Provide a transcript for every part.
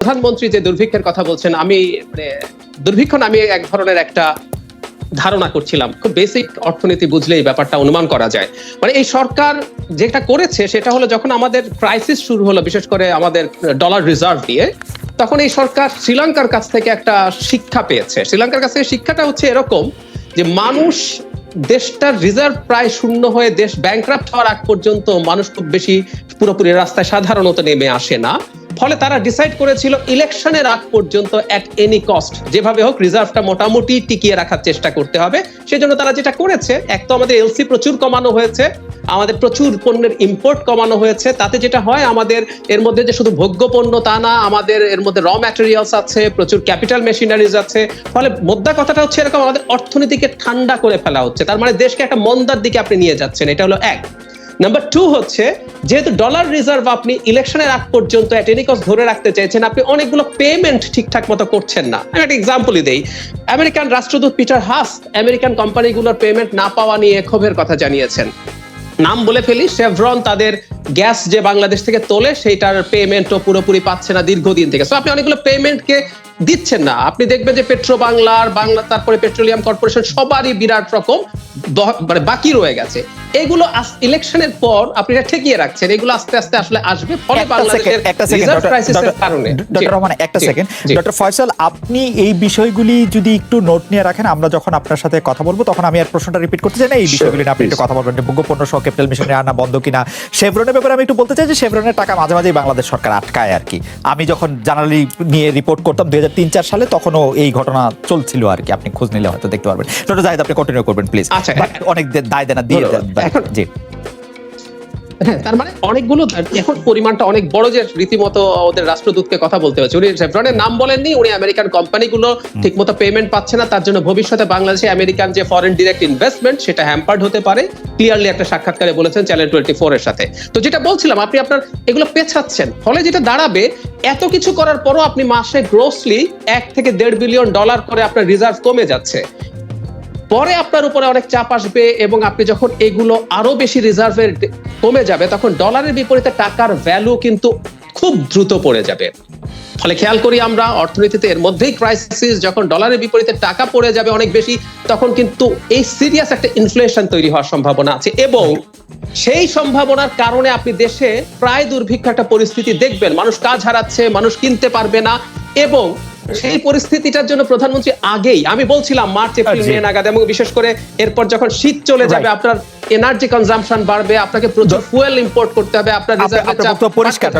প্রধানমন্ত্রী যে দুর্ভিক্ষের কথা বলছেন, আমি মানে দুর্ভিক্ষ নামে এক ধরনের একটা ধারণা করছিলাম। খুব বেসিক অর্থনীতি বুঝলে এই ব্যাপারটা অনুমান করা যায়। মানে এই সরকার যেটা করেছে, সেটা হলো যখন আমাদের ক্রাইসিস শুরু হলো, বিশেষ করে আমাদের ডলার রিজার্ভ দিয়ে তখন এই সরকার শ্রীলঙ্কার কাছ থেকে একটা শিক্ষা পেয়েছে। শ্রীলঙ্কার কাছ থেকে শিক্ষাটা হচ্ছে এরকম যে মানুষ দেশটার রিজার্ভ প্রায় শূন্য হয়ে দেশ ব্যাংক্রাফ্ট হওয়ার আগ পর্যন্ত মানুষ খুব বেশি পুরোপুরি রাস্তায় সাধারণত নেমে আসে না। ফলে তারা ডিসাইড করেছিল ইলেকশনের আগ পর্যন্ত অ্যাট এনি কস্ট যেভাবে হোক রিজার্ভটা মোটামুটি টিকিয়ে রাখার চেষ্টা করতে হবে। সেজন্য তারা যেটা করেছে, এক তো আমাদের এলসি প্রচুর কমানো হয়েছে, আমাদের প্রচুর পণ্যের ইম্পোর্ট কমানো হয়েছে। তাতে যেটা হয়, আমাদের এর মধ্যে যে শুধু ভোগ্য পণ্য তা না, আমাদের এর মধ্যে র ম্যাটেরিয়ালস আছে, প্রচুর ক্যাপিটাল মেশিনারিজ আছে। ফলে মোদ্দা কথাটা হচ্ছে এরকম, আমাদের অর্থনীতিকে ঠান্ডা করে ফেলা হচ্ছে। তার মানে দেশকে একটা মন্দার দিকে আপনি নিয়ে যাচ্ছেন, এটা হলো এক। নাম্বার টু হচ্ছে যেহেতু ডলার রিজার্ভ আপনি ইলেকশনের আগ পর্যন্ত অ্যাটেনিকস ধরে রাখতে চাইছেন, আপনি অনেকগুলো পেমেন্ট ঠিকঠাক মতো করছেন না। আমি একটা এক্সাম্পলই দেই। আমেরিকান রাষ্ট্রদূত পিটার হাস আমেরিকান কোম্পানিগুলোর পেমেন্ট না পাওয়া নিয়ে ক্ষোভের কথা জানিয়েছেন। নাম বলে ফেলি শেভরন তাদের গ্যাস যে বাংলাদেশ থেকে তোলে, সেইটার পেমেন্টও পুরোপুরি পাচ্ছে না দীর্ঘদিন থেকে। সো আপনি অনেকগুলো পেমেন্টকে দিচ্ছেন না। আপনি দেখবেন যে পেট্রো বাংলার বাংলা তারপরে পেট্রোলিয়াম কর্পোরেশন সবারই বিরাট রকম মানে বাকি রয়ে গেছে। এগুলো ইলেকশনের পর আপনি এটা ঠেকিয়ে রাখছেন। এগুলো আস্তে আস্তে আসলে আসবে। ফলে বাংলাদেশের রিজার্ভ ক্রাইসিসের কারণে। ডক্টর রহমান একটা সেকেন্ড ডক্টর ফয়সাল আপনি এই বিষয়গুলি যদি একটু নোট নিয়ে রাখেন আমরা যখন আপনার সাথে কথা বলব তখন আমি আর প্রশ্নটা রিপিট করতে চাই না। এই বিষয়গুলি নিয়ে আপনি একটু কথা বলবেন। ভোগ্য পণ্য সহ ক্যাপিটাল মিশনের আনা বন্ধ কিনা শেভরনের ব্যাপারে আমি একটু বলতে চাই যে শেভরনের টাকা মাঝে মাঝেই বাংলাদেশ সরকার আটকায় আর কি। আমি যখন জার্নালি নিয়ে রিপোর্ট করতাম দুই হাজার তিন চার সালে তখনও এই ঘটনা চলছিল আর কি। আপনি খোঁজ নিলে হয়তো দেখতে পারবেন। ডক্টর জাহিদ আপনি কন্টিনিউ করবেন প্লিজ আচ্ছা, অনেক দায় দেনা দিয়ে এখন- জি। তার মানে অনেকগুলো এখন পরিমাণটা অনেক বড় যে রীতিমতো ওদের রাষ্ট্রদূতকে কথা বলতে হচ্ছে উনি শেভরনের নাম বলেননি উনি আমেরিকান কোম্পানিগুলো ঠিকমতো পেমেন্ট পাচ্ছে না তার জন্য ভবিষ্যতে বাংলাদেশে আমেরিকান যে ফরেন ডিরেক্ট ইনভেস্টমেন্ট সেটা হ্যাম্পার্ড হতে পারে। ক্লিয়ারলি একটা সাক্ষাৎকারে বলেছেন চ্যানেল টোয়েন্টি ফোর এর সাথে। তো যেটা বলছিলাম আপনি আপনার এগুলো পেছাচ্ছেন। ফলে যেটা দাঁড়াবে এত কিছু করার পরও আপনি মাসে গ্রোসলি এক থেকে দেড় বিলিয়ন ডলার করে আপনার রিজার্ভ কমে যাচ্ছে। পরে আপনার উপরে অনেক চাপ আসবে এবং আপনি যখন এগুলো আরও বেশি রিজার্ভের কমে যাবে, তখন ডলারের বিপরীতে টাকার ভ্যালু কিন্তু খুব দ্রুত পড়ে যাবে। ফলে খেয়াল করি আমরা, অর্থনীতিতে এর মধ্যেই ক্রাইসিস যখন ডলারের বিপরীতে টাকা পড়ে যাবে অনেক বেশি, তখন কিন্তু এই সিরিয়াস একটা ইনফ্লেশন তৈরি হওয়ার সম্ভাবনা আছে এবং সেই সম্ভাবনার কারণে আপনি দেশে প্রায় দুর্ভিক্ষ একটা পরিস্থিতি দেখবেন। মানুষ কাজ হারাচ্ছে, মানুষ কিনতে পারবে না এবং সেই পরিস্থিতিটার জন্য প্রধানমন্ত্রী আগেই আমি বলছিলাম মার্চ এপ্রিল মে নাগাদ এবং বিশেষ করে এরপর যখন শীত চলে যাবে আপনার এনার্জি কনজাম্পশন বাড়বে আপনাকে প্রচুর ফুয়েল ইম্পোর্ট করতে হবে আপনার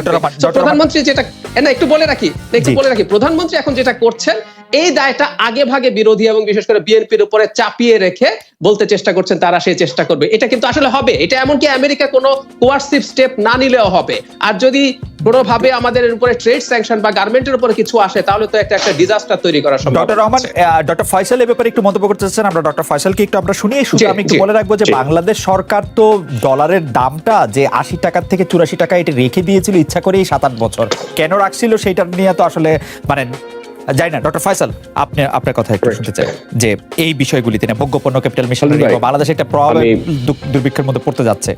রহমান। প্রধানমন্ত্রী যেটা না একটু বলে রাখি একটু বলে রাখি। প্রধানমন্ত্রী এখন যেটা করছেন এই দায়টা আগে ভাগে বিরোধী এবং বিশেষ করে বিএনপির উপরে চাপিয়ে রেখে বলতে চেষ্টা করছেন তারা সেই চেষ্টা করবে। এটা কিন্তু আসলে হবে এটা এমনকি আমেরিকা কোনো কোয়ার্সিভ স্টেপ না নিলেও হবে। আর যদি কোনোভাবে আমাদের উপরে ট্রেড স্যাংশন বা গার্মেন্টের উপরে কিছু আসে তাহলে তো একটা একটা ডিজাস্টার তৈরি করার সম্ভাবনা ডক্টর রহমান ডক্টর ফয়সাল এ ব্যাপারে একটু মন্তব্য করতে চাচ্ছেন আমরা ডক্টর ফয়সালকে একটু আমরা শুনিয়ে শুধু আমি একটু বলে রাখব যে বাংলাদেশ সরকার তো ডলারের দামটা যে আশি টাকার থেকে চুরাশি টাকা এটি রেখে দিয়েছিল ইচ্ছা করেই সাত আট বছর। কেন রাখছিল সেইটা নিয়ে তো আসলে মানে যাই না। ডক্টর ফয়সাল আপনি আপনার কথা একটু শুনতে চাই। যে এই বিষয়গুলিতে না ভোগ্যপণ্য ক্যাপিটাল মিশনারি ভাই, বাংলাদেশ একটা প্রভাব দুর্ভিক্ষের মধ্যে পড়তে যাচ্ছে।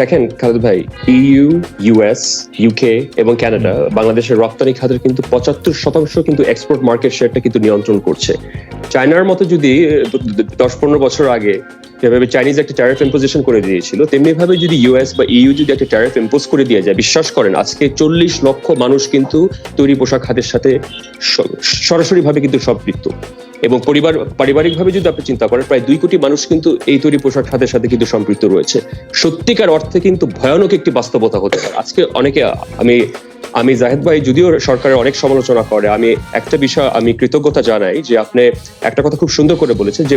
দেখেন খালেদ ভাই ইউ ইউএস ইউকে এবং কানাডা বাংলাদেশের রপ্তানি খাতের কিন্তু পঁচাত্তর শতাংশ কিন্তু এক্সপোর্ট মার্কেট শেয়ারটা কিন্তু নিয়ন্ত্রণ করছে। চায়নার মতো যদি দশ পনেরো বছর আগে যেভাবে চাইনিজ একটা ট্যারিফ ইম্পোজিশন করে দিয়েছিল তেমনি ভাবে যদি ইউএস বা ইউ যদি একটা ট্যারিফ ইম্পোজ করে দিয়ে যায় বিশ্বাস করেন আজকে চল্লিশ লক্ষ মানুষ কিন্তু তৈরি পোশাক খাতের সাথে সরাসরি ভাবে কিন্তু সম্পৃক্ত। এবং পরিবার, পারিবারিকভাবে যদি আপনি চিন্তা করেন, প্রায় দুই কোটি মানুষ কিন্তু এই তৈরি পোশাক খাতের সাথে কিন্তু সম্পৃক্ত রয়েছে। সত্যিকার অর্থে কিন্তু ভয়ানক একটি বাস্তবতা হতে পারে। আজকে অনেকে, আমি আমি জাহেদ ভাই যদিও সরকারের অনেক সমালোচনা করে, আমি একটা বিষয়, আমি কৃতজ্ঞতা জানাই যে আপনি একটা কথা খুব সুন্দর করে বলেছেন যে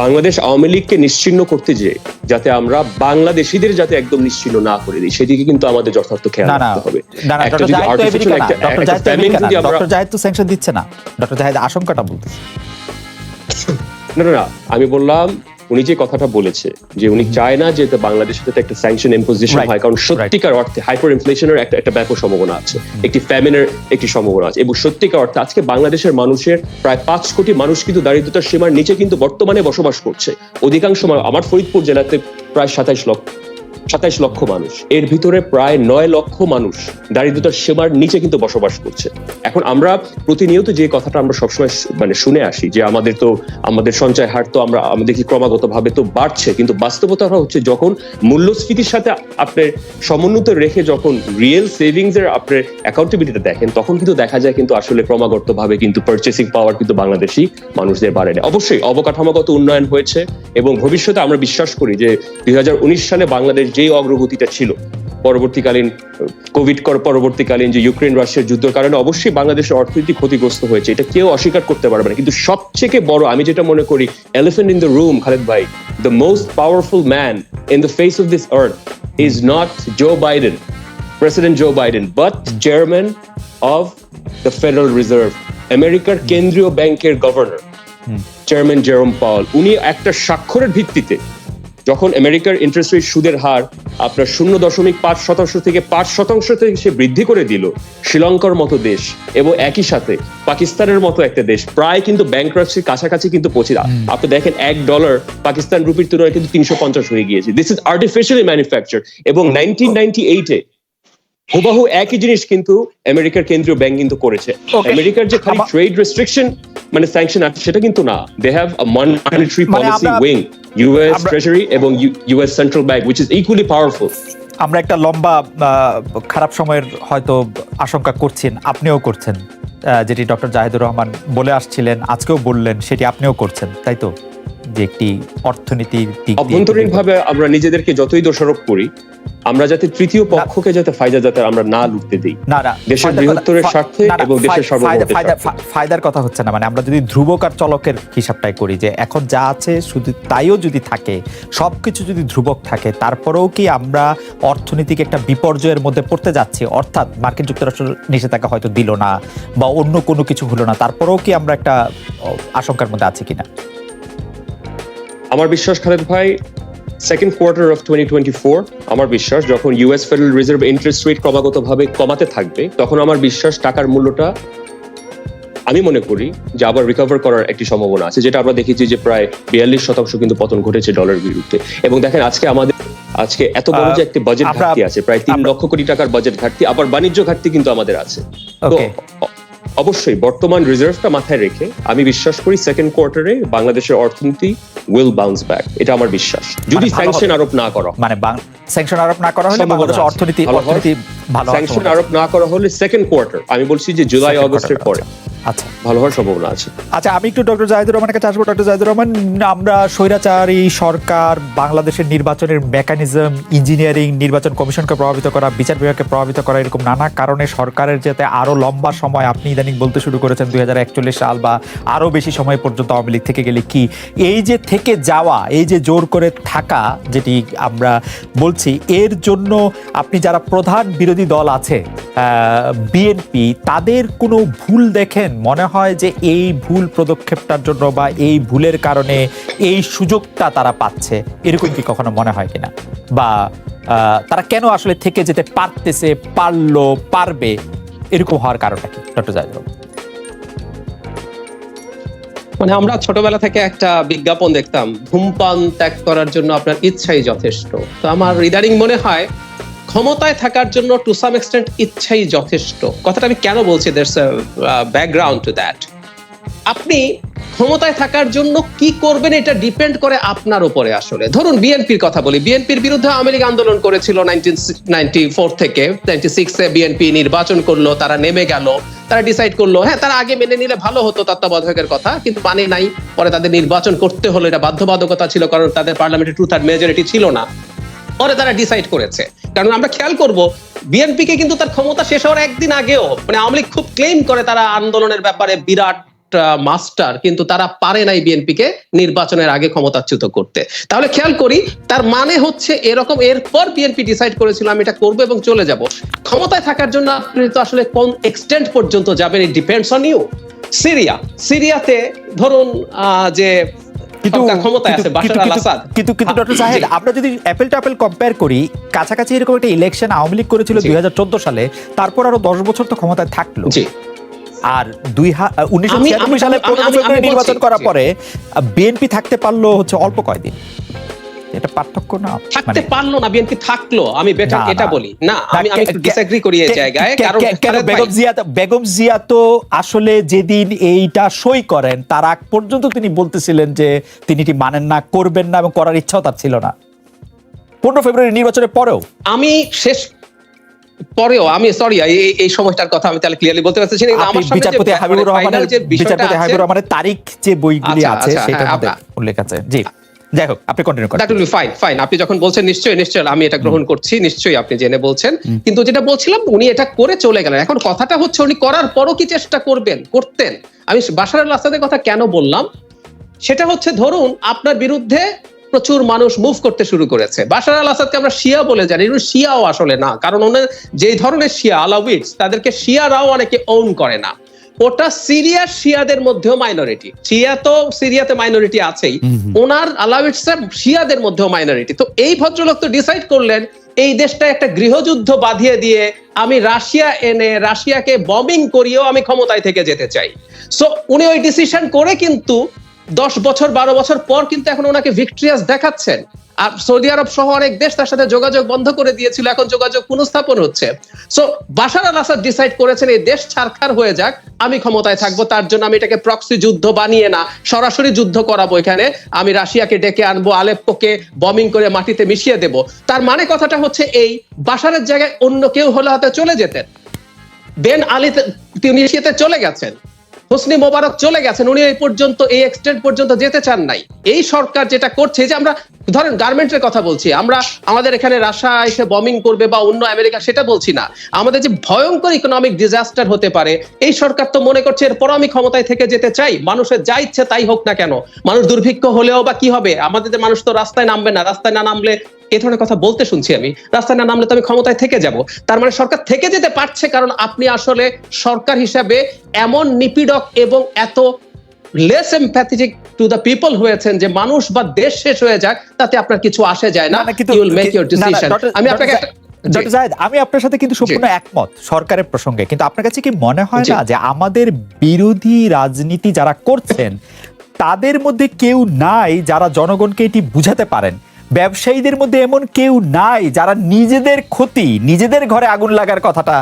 বাংলাদেশ আওয়ামী লীগকে নিশ্চিন্ন করতে যে যাতে আমরা বাংলাদেশিদের যাতে একদম নিশ্চিন্ন না করে দিই সেদিকে কিন্তু আমাদের যথার্থ খেয়াল রাখতে হবে। ডক্টর জাহিদ তো স্যাংশন দিচ্ছে না ডক্টর জাহিদ আশঙ্কাটা বলতেছে। না না আমি বললাম উনি যে কথাটা বলেছে যে উনি চায় না যে বাংলাদেশের সাথে একটা স্যাংশন ইম্পোজিশন হয় কারণ সত্যিকার অর্থে হাইপার ইনফ্লেশনের একটা একটা ব্যাপক সম্ভাবনা আছে। একটি ফ্যামিনের একটি সম্ভাবনা আছে। এবং সত্যিকার অর্থে আজকে বাংলাদেশের মানুষের প্রায় পাঁচ কোটি মানুষ কিন্তু দারিদ্রতার সীমার নিচে কিন্তু বর্তমানে বসবাস করছে। অধিকাংশ আমার ফরিদপুর জেলাতে প্রায় সাতাইশ লক্ষ। সাতাইশ লক্ষ মানুষ। এর ভিতরে প্রায় নয় লক্ষ মানুষ দারিদ্রতার সীমার নিচে কিন্তু বসবাস করছে। এখন আমরা প্রতিনিয়ত যে কথাটা আমরা সবসময় মানে শুনে আসি যে আমাদের তো, আমাদের সঞ্চয় হার তো আমরা, আমাদের কি ক্রমাগত ভাবে তো বাড়ছে, কিন্তু বাস্তবতা হচ্ছে যখন মূল্যস্ফীতির সাথে আপনার সমন্বিত রেখে যখন রিয়েল সেভিংস এর আপনার অ্যাকাউন্টেবিলিটি দেখেন, তখন কিন্তু দেখা যায় কিন্তু আসলে ক্রমাগত ভাবে কিন্তু পারচেসিং পাওয়ার কিন্তু বাংলাদেশি মানুষদের বাড়েনি অবশ্যই অবকাঠামোগত উন্নয়ন হয়েছে এবং ভবিষ্যতে আমরা বিশ্বাস করি যে দুই হাজার উনিশ সালে বাংলাদেশ যেই অগ্রগতিটা ছিল পরবর্তীকালীন কোভিড কর পরবর্তীকালীন যে ইউক্রেন রাশিয়ার যুদ্ধের কারণে অবশ্যই বাংলাদেশের অর্থনীতি ক্ষতিগ্রস্ত হয়েছে। এটা কেউ অস্বীকার করতে পারবে না। কিন্তু সবথেকে বড় আমি যেটা মনে করি elephant in the room Khaled ভাই the most powerful man in the face of this earth is not Joe Biden president Joe Biden but chairman of the Federal Reserve আমেরিকার কেন্দ্রীয় ব্যাংকের গভর্নর চেয়ারম্যান জেরোম পাওয়াল উনি একটা স্বাক্ষরের ভিত্তিতে যখন আমেরিকার ইন্টারেস্ট রেট সুদের হার আপনার শূন্য দশমিক পাঁচ শতাংশ থেকে পাঁচ শতাংশ থেকে সে বৃদ্ধি করে দিল শ্রীলঙ্কার মতো দেশ এবং একই সাথে পাকিস্তানের মতো একটা দেশ প্রায় কিন্তু ব্যাংক্রাপসির কাছাকাছি কিন্তু পৌঁছে আপনি দেখেন এক ডলার পাকিস্তান রুপির তুলনায় কিন্তু তিনশো পঞ্চাশ হয়ে গিয়েছে। দিস ইজ আর্টিফিশিয়ালি ম্যানুফ্যাকচার এবং নাইনটিন নাইনটি এইটে হুবাহু একই জিনিস কিন্তু আমেরিকার কেন্দ্রীয় ব্যাংক কিন্তু করেছে। আমেরিকার যে খালি ট্রেড রেস্ট্রিকশন মানে স্যাংশন আছে সেটা কিন্তু না। দে হ্যাভ আ মনিটারি মানে পলিসি উইং ইউএস ট্রেজারি এবং US central bank which is equally powerful আমরা একটা লম্বা খারাপ সময়ের হয়তো আশঙ্কা করছেন আপনিও করছেন যেটি ডক্টর জাহিদুর রহমান বলে আসছিলেন আজকেও বললেন সেটি আপনিও করছেন তাই তো? যে একটি অর্থনীতির দিক দিয়ে অভ্যন্তরীণ ভাবে আমরা নিজেদেরকে যতই দোষারোপ করি আমরা যাতে তৃতীয় পক্ষকে যাতে ফায়দা যাতে আমরা না লুটতে দিই। না না দেশের বৃহত্তরের স্বার্থে এবং দেশের। ফা- ফায়দার কথা হচ্ছে না মানে আমরা যদি ধ্রুবক আর চলকের হিসাবটাই করি যে এখন যা আছে শুধু তাইও যদি থাকে সবকিছু যদি ধ্রুবক থাকে তারপরেও কি আমরা অর্থনৈতিক একটা বিপর্যয়ের মধ্যে পড়তে যাচ্ছি? অর্থাৎ মার্কিন যুক্তরাষ্ট্র নিষেধাজ্ঞা হয়তো দিল না বা অন্য কোনো কিছু হলো না তারপরেও কি আমরা একটা আশঙ্কার মধ্যে আছি কিনা? আমার বিশ্বাস খালেদ ভাই second quarter of twenty twenty four আমার বিশ্বাস যখন US Federal Reserve interest rate ক্রমাগতভাবে কমাতে থাকবে তখন আমার বিশ্বাস টাকার মূল্যটা আমি মনে করি যে আবার রিকভার করার একটি সম্ভাবনা আছে যেটা আমরা দেখেছি যে প্রায় বিয়াল্লিশ শতাংশ কিন্তু পতন ঘটেছে ডলার বিরুদ্ধে। এবং দেখেন আজকে আমাদের আজকে এত বড় যে একটি বাজেট ঘাটতি আছে প্রায় তিন লক্ষ কোটি টাকার বাজেট ঘাটতি আবার বাণিজ্য ঘাটতি কিন্তু আমাদের আছে। তো অবশ্যই বর্তমান রিজার্ভটা মাথায় রেখে আমি বিশ্বাস করি সেকেন্ড কোয়ার্টারে বাংলাদেশের অর্থনীতি উইল বাউন্স ব্যাক এটা আমার বিশ্বাস। যদি মানে স্যাংশন আরোপ না করা মানে স্যাংশন আরোপ না করা হলে বাংলাদেশের অর্থনীতি অর্থনীতি ভালো স্যাংশন আরোপ না করা হলে সেকেন্ড কোয়ার্টার আমি বলছি যে জুলাই অগস্টের পরে। আচ্ছা। ভালো হওয়ার সম্ভাবনা আছে। আচ্ছা আমি একটু ডক্টর জাহিদুর রহমানের কাছে আসব ডক্টর জাহিদুর রহমান আমরা স্বৈরাচারী সরকার বাংলাদেশের নির্বাচনের মেকানিজম ইঞ্জিনিয়ারিং নির্বাচন কমিশনকে প্রভাবিত করা বিচার বিভাগকে প্রভাবিত করা এরকম নানা কারণে সরকারের যাতে আরও লম্বা সময় আপনি ইদানিং বলতে শুরু করেছেন দুই হাজার একচল্লিশ সাল বা আরও বেশি সময় পর্যন্ত আওয়ামী লীগ থেকে গেলে কি? এই যে থেকে যাওয়া এই যে জোর করে থাকা যেটি আমরা বলছি এর জন্য আপনি যারা প্রধান বিরোধী দল আছে বিএনপি তাদের কোনো ভুল দেখেন? মনে হয় যে এই ভুল পদক্ষেপটার জন্য বা এই ভুলের কারণে এই সুযোগটা তারা পাচ্ছে। এরকম কি কখনো মনে হয় কিনা? বা তারা কেন আসলে থেকে যেতে পারতেছে, পারল, পারবে? এরকম হওয়ার কারণটা কি? ডক্টর জাহিদুর মানে আমরা ছোটবেলা থেকে একটা বিজ্ঞাপন দেখতাম, ধূমপান ত্যাগ করার জন্য আপনার ইচ্ছাই যথেষ্ট। তো আমার ইদানিং মনে হয় ক্ষমতায় থাকার জন্য টু সাম এক্সটেন্ট ইচ্ছাই যথেষ্ট। কথাটা আমি কেন বলছি? দেয়ার্স ব্যাকগ্রাউন্ড টু দ্যাট আপনি ক্ষমতায় থাকার জন্য কি করবেন এটা ডিপেন্ড করে আপনার উপরে আসলে। ধরুন বিএনপির কথা বলি। বিএনপির বিরুদ্ধে লীগ আন্দোলন করেছিল ফোর থেকে। সিক্সে বিএনপি নির্বাচন করল, তারা নেমে গেল, তারা ডিসাইড করল। হ্যাঁ তারা আগে মেনে নিলে ভালো হতো তত্ত্বাবধায়কের কথা, কিন্তু মানে নাই। পরে তাদের নির্বাচন করতে হলো, এটা বাধ্যবাধকতা ছিল, কারণ তাদের পার্লামেন্টে টু থার্ড মেজরিটি ছিল না। পরে তারা ডিসাইড করেছে। কারণ আমরা খেয়াল করব বিএনপি কে কিন্তু তার ক্ষমতা শেষ হওয়ার একদিন আগেও মানে আওয়ামী লীগ খুব ক্লেম করে তারা আন্দোলনের ব্যাপারে বিরাট মাস্টার কিন্তু তারা পারে নাই বিএনপি কে নির্বাচনের আগে ক্ষমতাচ্যুত করতে। তাহলে খেয়াল করি, তার মানে হচ্ছে এরকম এরপর বিএনপি ডিসাইড করেছিল, আমি এটা করব এবং চলে যাব। ক্ষমতায় থাকার জন্য আপনি তো আসলে কোন এক্সটেন্ট পর্যন্ত যাবেন it depends on you Syria, সিরিয়াতে ধরুন যে সরকার ক্ষমতায় আছে বাশার আল আসাদ কিন্তু কিন্তু ডক্টর সাহেব আমরা যদি অ্যাপেল টু অ্যাপেল কম্পেয়ার করি কাছাকাছি এরকম একটা ইলেকশন আওয়ামী লীগ করেছিল। দুই সালে তারপর আরও দশ বছর তো ক্ষমতায় থাকল। আর দুই উনিশশো সালে নির্বাচন করার পরে বিএনপি থাকতে পারল হচ্ছে অল্প কয়দিন এটা পার্থক্য না? থাকতে মানে পারল না বিএনপি থাকল আমি বেটার এটা বলি। না আমি আমি একটু ডিসএগ্রি করি এই জায়গায় কারণ বেগম জিয়া বেগম জিয়া তো আসলে যেদিন এইটা সই করেন তার আগ পর্যন্ত তিনি বলতেছিলেন যে তিনি এটি মানেন না করবেন না এবং করার ইচ্ছাও তার ছিল না। পনেরো ফেব্রুয়ারি নির্বাচনের পরেও। আমি শেষ পরেও আমি সরি এই এই সময়টার কথা আমি তাহলে ক্লিয়ারলি বলতে পারছি বিচারপতি হাবিবুর রহমানের বিচারপতি হাবিবুর রহমানের তারিখ যে বইগুলি আচ্ছা, আছে আচ্ছা, সেটার হ্যাঁ, উল্লেখ আছে। জি। যাই হোক আপনি কন্টিনিউ করেন। That will be fine fine আপনি যখন বলছেন নিশ্চয়ই নিশ্চয়ই আমি এটা গ্রহণ করছি নিশ্চয়ই আপনি জেনে বলছেন। কিন্তু যেটা বলছিলাম উনি এটা করে চলে গেলেন। এখন কথাটা হচ্ছে উনি করার পরও কি চেষ্টা করবেন করতেন? আমি বাশার আল আসাদের কথা কেন বললাম? সেটা হচ্ছে ধরুন আপনার বিরুদ্ধে প্রচুর মানুষ মুভ করতে শুরু করেছে। বাশার আল আসাদকে আমরা শিয়া বলে জানি শিয়াও আসলে না। কারণ ওনার যেই ধরনের শিয়া আলাউইটস তাদেরকে শিয়ারাও অনেকে ওন করে না। ওটা সিরিয়ার শিয়াদের মধ্যেও মাইনরিটি শিয়া তো সিরিয়াতে মাইনরিটি আছেই। ওনার আলাউইটস শিয়াদের মধ্যেও মাইনরিটি তো এই ভদ্রলোক তো ডিসাইড করলেন এই দেশটা একটা গৃহযুদ্ধ বাঁধিয়ে দিয়ে আমি রাশিয়া এনে রাশিয়াকে বম্বিং করিয়েও আমি ক্ষমতায় থেকে যেতে চাই। সো উনি ওই ডিসিশন করে কিন্তু দশ বছর বারো বছর পর কিন্তু এখন ওনাকে ভিক্টরিয়াস দেখাচ্ছেন। আর সৌদি আরব সহ অনেক দেশ তার সাথে যোগাযোগ বন্ধ করে দিয়েছিল, এখন যোগাযোগ পুনঃস্থাপন হচ্ছে। So Bashar al Assad decide করেছেন, এই দেশ ছারখার হয়ে যাক, আমি ক্ষমতায় থাকব, তার জন্য আমি এটাকে প্রক্সি যুদ্ধ বানিয়ে না, সরাসরি যুদ্ধ করাবো এখানে, আমি রাশিয়াকে ডেকে আনব, আলেপ্পোকে বমিং করে মাটিতে মিশিয়ে দেব। তার মানে কথাটা হচ্ছে এই, বাশারের জায়গায় অন্য কেউ হলে হয়তো চলে যেতেন। বেন আলী তিউনিসিয়াতে চলে গেছেন। হোসনি মোবারক চলে গেছেন। উনি এই পর্যন্ত, এই এক্সটেন্ট পর্যন্ত যেতে চান নাই। এই সরকার যেটা করছে যে আমরা, ধরেন গার্মেন্টের কথা বলছি, আমরা আমাদের এখানে রাশা এসে বমিং করবে বা অন্য আমেরিকা, সেটা বলছি না। আমাদের যে ভয়ঙ্কর ইকোনমিক ডিজাস্টার হতে পারে, এই সরকার তো মনে করছে এরপর আমি ক্ষমতায় থেকে যেতে চাই, মানুষের যা ইচ্ছে তাই হোক না কেন। মানুষ দুর্ভিক্ষ হলেও বা কি হবে? আমাদের মানুষ তো রাস্তায় নামবে না, রাস্তায় না নামলে এ ধরনের কথা বলতে শুনছি আমি। রাস্তায় না নামলে তো আমি ক্ষমতায় থেকে যাব। তার মানে সরকার থেকে যেতে পারছে কারণ আপনি আসলে সরকার হিসাবে এমন নিপীড়ক এবং এত less empathetic to the people হয়েছেন যে মানুষ বা দেশ শেষ হয়ে যাক তাতে আপনার কিছু আসে যায় না। ইউ উইল মেক না, ডিসিশন আমি আপনাকে। ডক্টর জায়েদ আমি আপনার সাথে কিন্তু সম্পূর্ণ একমত সরকারের প্রসঙ্গে। কিন্তু আপনার কাছে কি মনে হয় না যে আমাদের বিরোধী রাজনীতি যারা করছেন তাদের মধ্যে কেউ নাই যারা জনগণকে এটি বুঝাতে পারেন? ব্যবসায়ীদের মধ্যে এমন কেউ নাই যারা নিজেদের ক্ষতি নিজেদের ঘরে আগুন লাগার কথাটা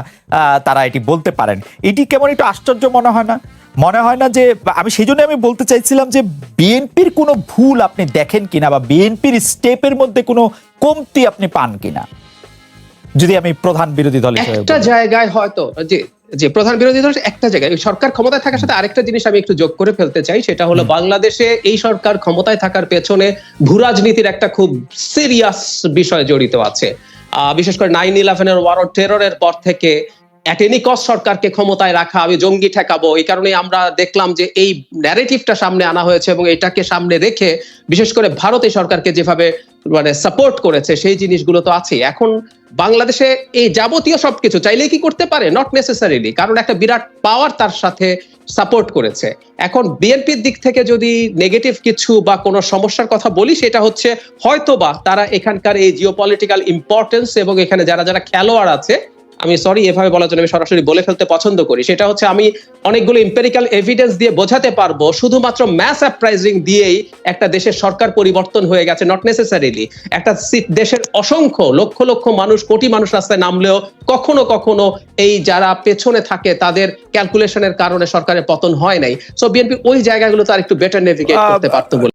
তারা এটি বলতে পারেন। এটি কেমন একটু আশ্চর্য মনে হয় না? মনে হয় না যে আমি সেই জন্য আমি বলতে চাইছিলাম যে বিএনপির কোনো ভুল আপনি দেখেন কিনা বা বিএনপির স্টেপের মধ্যে কোনো কমতি আপনি পান কিনা? যদি আমি প্রধান বিরোধী দল একটা জায়গায় হয়তো যে যে প্রধান বিরোধী দল একটা জায়গায় সরকার ক্ষমতায় থাকার সাথে আরেকটা জিনিস আমি একটু যোগ করে ফেলতে চাই সেটা হলো বাংলাদেশে এই সরকার ক্ষমতায় থাকার পেছনে ভূরাজনীতির একটা খুব সিরিয়াস বিষয় জড়িত আছে। আহ, বিশেষ করে নাইন ইলেভেনের ওয়ার টেররের পর থেকে অ্যাট এনি কস্ট সরকারকে ক্ষমতায় রাখা, আমি জঙ্গি ঠেকাবো, এই কারণে আমরা দেখলাম যে এই ন্যারেটিভটা সামনে আনা হয়েছে এবং এটাকে সামনে রেখে বিশেষ করে ভারত এই সরকারকে যেভাবে মানে সাপোর্ট করেছে, সেই জিনিসগুলো তো আছে এখন বাংলাদেশে এই যাবতীয় সবকিছু চাইলে কি করতে পারে? নট নেসেসারিলি কারণ একটা বিরাট পাওয়ার তার সাথে সাপোর্ট করেছে। এখন বিএনপির দিক থেকে যদি নেগেটিভ কিছু বা কোনো সমস্যার কথা বলি, সেটা হচ্ছে হয়তোবা তারা এখানকার এই জিওপলিটিক্যাল ইম্পর্টেন্স এবং এখানে যারা যারা খেলোয়াড় আছে আমি সরি এভাবে বলার জন্য আমি সরাসরি বলে ফেলতে পছন্দ করি। সেটা হচ্ছে আমি অনেকগুলো ইম্পেরিক্যাল এভিডেন্স দিয়ে বোঝাতে পারব শুধুমাত্র ম্যাস অ্যাপ্রাইজিং দিয়েই একটা দেশের সরকার পরিবর্তন হয়ে গেছে নট নেসেসারিলি একটা দেশের অসংখ্য লক্ষ লক্ষ মানুষ কোটি মানুষ রাস্তায় নামলেও কখনো কখনো এই যারা পেছনে থাকে তাদের ক্যালকুলেশনের কারণে সরকারের পতন হয় নাই। সো বিএনপি ওই জায়গাগুলো তো আর একটু বেটার নেভিগেট করতে পারতো বলে।